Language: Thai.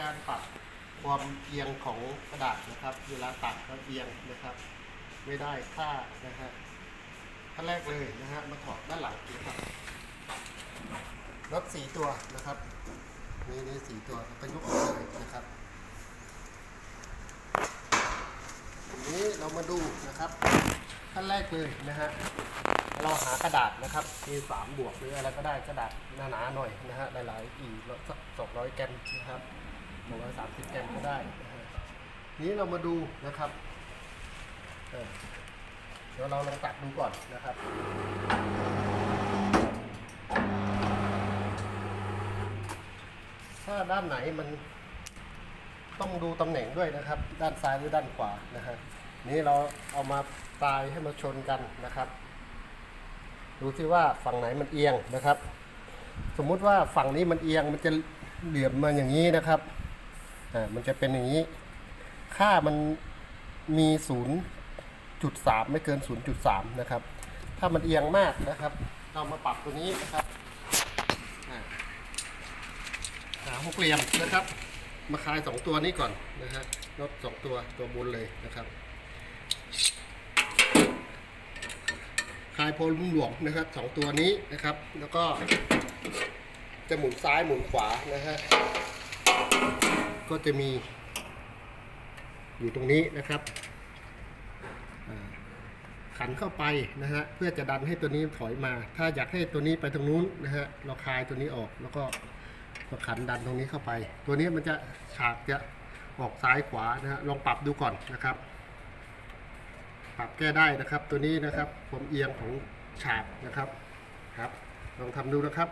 การปรับความเอียงของกระดาษนะครับ เวลาตัดก็เอียงนะครับ ไม่ได้ค่านะฮะขั้นแรกเลยนะฮะมาถอดด้านหลังนะครับรถสีตัวนะครับนี่นี่สีตัวก็ยกออกเลยนะครับทีนี้เรามาดูนะครับขั้นแรกเลยนะฮะเราหากระดาษนะครับมีสามบวกหรืออะไรก็ได้กระดาษหนาๆหน่อยนะฮะหลายๆกี่สักสองร้อยแกรมนะครับ สองร้อยสามสิบแกรมก็ได้นะฮะทีนี้เรามาดูนะครับเดี๋ยวเราลองตัดดูก่อนนะครับถ้าด้านไหนมันต้องดูตำแหน่งด้วยนะครับ ด้านซ้ายหรือด้านขวานะฮะนี้เราเอามาปลายให้มาชนกันนะครับ ดูซิว่าฝั่งไหนมันเอียงนะครับ สมมุติว่าฝั่งนี้มันเอียงมันจะเหลี่ยมมาอย่างนี้นะครับ อ่ามันจะเป็นอย่างนี้ ค่ามันมี0.3ไม่เกิน0.3นะครับ ถ้ามันเอียงมากนะครับ เรามาปรับตัวนี้นะครับอ่าหาหกเหลี่ยมนะครับ มาคลายสองตัวนี้ก่อนนะฮะลดสองตัวตัวบนเลยนะครับคลายโพลุ่มหลวมนะครับสองตัวนี้นะครับ แล้วก็จะหมุนซ้ายหมุนขวานะฮะ ก็จะมีอยู่ตรงนี้นะครับขันเข้าไปนะฮะเพื่อจะดันให้ตัวนี้ถอยมา ถ้าอยากให้ตัวนี้ไปตรงนู้นนะฮะเราคลายตัวนี้ออกแล้วก็ก็ขันดันตรงนี้เข้าไป ตัวนี้มันจะฉากจะออกซ้ายขวานะฮะลองปรับดูก่อนนะครับ ปรับแก้ได้นะครับตัวนี้นะครับผมเอียงของฉากนะครับครับ ลองทำดูนะครับ